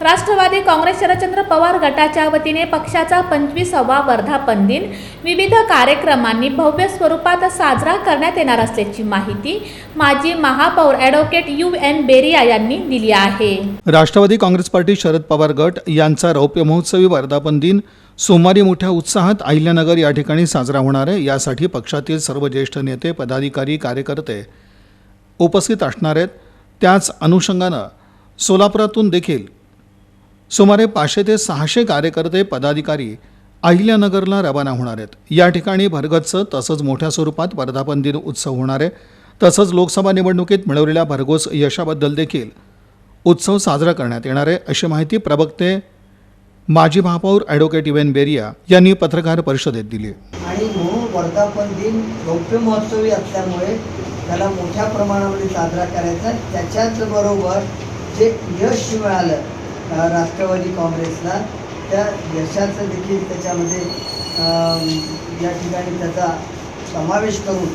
राष्ट्रवादी काँग्रेस शरदचंद्र पवार गटाच्या वतीने पक्षाचा पंचवीसावा वर्धापन दिन विविध कार्यक्रमांनी भव्य स्वरूपात साजरा करण्यात येणार असल्याची माहिती माजी महापौर ॲडव्होकेट यू एन बेरिया यांनी दिली आहे. राष्ट्रवादी काँग्रेस पार्टी शरद पवार गट यांचा रौप्य महोत्सवी वर्धापन दिन सोमवारी मोठ्या उत्साहात अहिल्यानगर या ठिकाणी साजरा होणार आहे. यासाठी पक्षातील सर्व ज्येष्ठ नेते पदाधिकारी कार्यकर्ते उपस्थित असणार आहेत. त्याच अनुषंगानं सोलापुरातून देखील सुमारे पाचशे ते सहाशे कार्यकर्ते पदाधिकारी अहिल्यानगरला रवाना होणार आहेत. या ठिकाणी भरगतचं तसंच मोठ्या स्वरूपात वर्धापन दिन उत्सव होणार आहे. तसंच लोकसभा निवडणुकीत मिळवलेल्या भरघोस यशाबद्दल देखील उत्सव साजरा करण्यात येणार आहे अशी माहिती प्रवक्ते माजी महापौर ॲडव्होकेट इवेन बेरिया यांनी पत्रकार परिषदेत दिली. आणि म्हणून वर्धापन दिन रौप्य महोत्सवी असल्यामुळे त्याला मोठ्या प्रमाणामध्ये साजरा करायचा त्याच्याच बरोबर जे यश मिळालं राष्ट्रवादी काँग्रेसला. त्या यशाचं देखील त्याच्यामध्ये या ठिकाणी त्याचा समावेश करून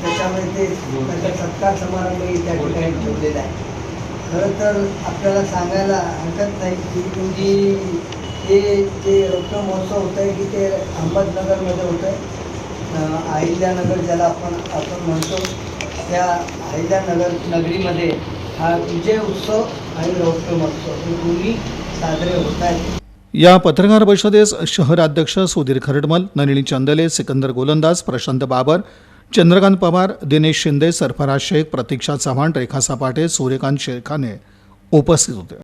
त्याच्यामध्ये ते त्याचा सत्कार समारंभही त्या ठिकाणी ठेवलेला आहे. खरं तर आपल्याला सांगायला हरकत नाही की पूर्वी हे जे रत्न महोत्सव होतं आहे की ते अहमदनगरमध्ये होतं आहे अहिल्यानगर ज्याला आपण आपण म्हणतो त्या अहिल्यानगर नगरीमध्ये हा विजय उत्सव आणि रौप्य महोत्सव. हे दोन्ही साजरे होत आहेत. या पत्रकार परिषदेस शहराध्यक्ष सुधीर खरडमल नलिनी चंदले सिकंदर गोलंदाज प्रशांत बाबर चंद्रकांत पवार दिनेश शिंदे सरफराज शेख प्रतीक्षा चव्हाण रेखा सपाटे सूर्यकांत शेखाने उपस्थित होते.